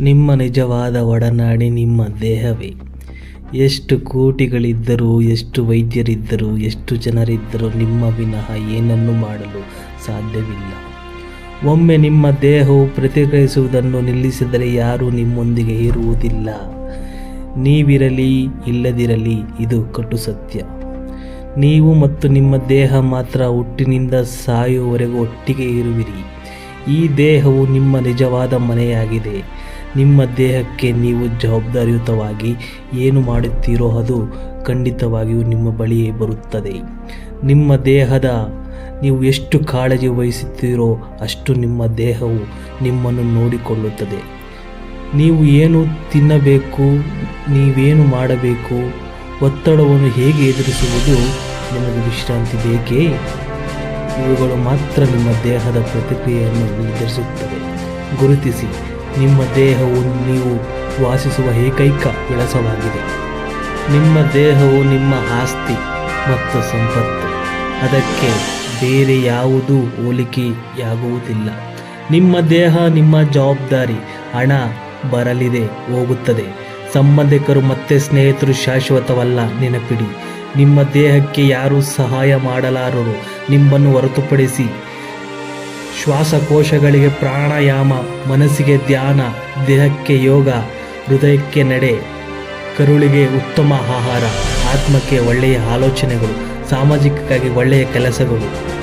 ನಿಮ್ಮ ನಿಜವಾದ ಒಡನಾಡಿ ನಿಮ್ಮ ದೇಹವೇ. ಎಷ್ಟು ಕೋಟಿಗಳಿದ್ದರೂ, ಎಷ್ಟು ವೈದ್ಯರಿದ್ದರೂ, ಎಷ್ಟು ಜನರಿದ್ದರೂ ನಿಮ್ಮ ವಿನಃ ಏನನ್ನು ಮಾಡಲು ಸಾಧ್ಯವಿಲ್ಲ. ಒಮ್ಮೆ ನಿಮ್ಮ ದೇಹವು ಪ್ರತಿಕ್ರಿಯಿಸುವುದನ್ನು ನಿಲ್ಲಿಸಿದರೆ ಯಾರೂ ನಿಮ್ಮೊಂದಿಗೆ ಇರುವುದಿಲ್ಲ. ನೀವಿರಲಿ, ಇಲ್ಲದಿರಲಿ, ಇದು ಕಟು ಸತ್ಯ. ನೀವು ಮತ್ತು ನಿಮ್ಮ ದೇಹ ಮಾತ್ರ ಹುಟ್ಟಿನಿಂದ ಸಾಯುವವರೆಗೂ ಒಟ್ಟಿಗೆ ಇರುವಿರಿ. ಈ ದೇಹವು ನಿಮ್ಮ ನಿಜವಾದ ಮನೆಯಾಗಿದೆ. ನಿಮ್ಮ ದೇಹಕ್ಕೆ ನೀವು ಜವಾಬ್ದಾರಿಯುತವಾಗಿ ಏನು ಮಾಡುತ್ತೀರೋ ಅದು ಖಂಡಿತವಾಗಿಯೂ ನಿಮ್ಮ ಬಳಿಯೇ ಬರುತ್ತದೆ. ನಿಮ್ಮ ದೇಹದ ನೀವು ಎಷ್ಟು ಕಾಳಜಿ ವಹಿಸುತ್ತೀರೋ ಅಷ್ಟು ನಿಮ್ಮ ದೇಹವು ನಿಮ್ಮನ್ನು ನೋಡಿಕೊಳ್ಳುತ್ತದೆ. ನೀವು ಏನು ತಿನ್ನಬೇಕು, ನೀವೇನು ಮಾಡಬೇಕು, ಒತ್ತಡವನ್ನು ಹೇಗೆ ಎದುರಿಸುವುದು ನಿಮಗೆ ವಿಶ್ರಾಂತಿ ಬೇಕೇ? ಇವುಗಳು ಮಾತ್ರ ನಿಮ್ಮ ದೇಹದ ಪ್ರತಿಕ್ರಿಯೆಯನ್ನು ನಿರ್ಧರಿಸುತ್ತವೆ. ಗುರುತಿಸಿ ನಿಮ್ಮ ದೇಹವು ನೀವು ವಾಸಿಸುವ ಏಕೈಕ ವಿಳಸವಾಗಿದೆ ನಿಮ್ಮ ದೇಹವು ನಿಮ್ಮ ಆಸ್ತಿ ಮತ್ತು ಸಂಪತ್ತು. ಅದಕ್ಕೆ ಬೇರೆ ಯಾವುದೂ ಹೋಲಿಕೆಯಾಗುವುದಿಲ್ಲ. ನಿಮ್ಮ ದೇಹ, ನಿಮ್ಮ ಜವಾಬ್ದಾರಿ, ಹಣ ಬರಲಿದೆ, ಹೋಗುತ್ತದೆ. ಸಂಬಂಧಿಕರು ಮತ್ತೆ ಸ್ನೇಹಿತರು ಶಾಶ್ವತವಲ್ಲ, ನೆನಪಿಡಿ. ನಿಮ್ಮ ದೇಹಕ್ಕೆ ಯಾರೂ ಸಹಾಯ ಮಾಡಲಾರರು. ನಿಮ್ಮನ್ನು ಹೊರತುಪಡಿಸಿ ಶ್ವಾಸಕೋಶಗಳಿಗೆ ಪ್ರಾಣಾಯಾಮ, ಮನಸ್ಸಿಗೆ ಧ್ಯಾನ, ದೇಹಕ್ಕೆ ಯೋಗ, ಹೃದಯಕ್ಕೆ ನಡೆ, ಕರುಳಿಗೆ ಉತ್ತಮ ಆಹಾರ, ಆತ್ಮಕ್ಕೆ ಒಳ್ಳೆಯ ಆಲೋಚನೆಗಳು, ಸಾಮಾಜಿಕಕ್ಕಾಗಿ ಒಳ್ಳೆಯ ಕೆಲಸಗಳು.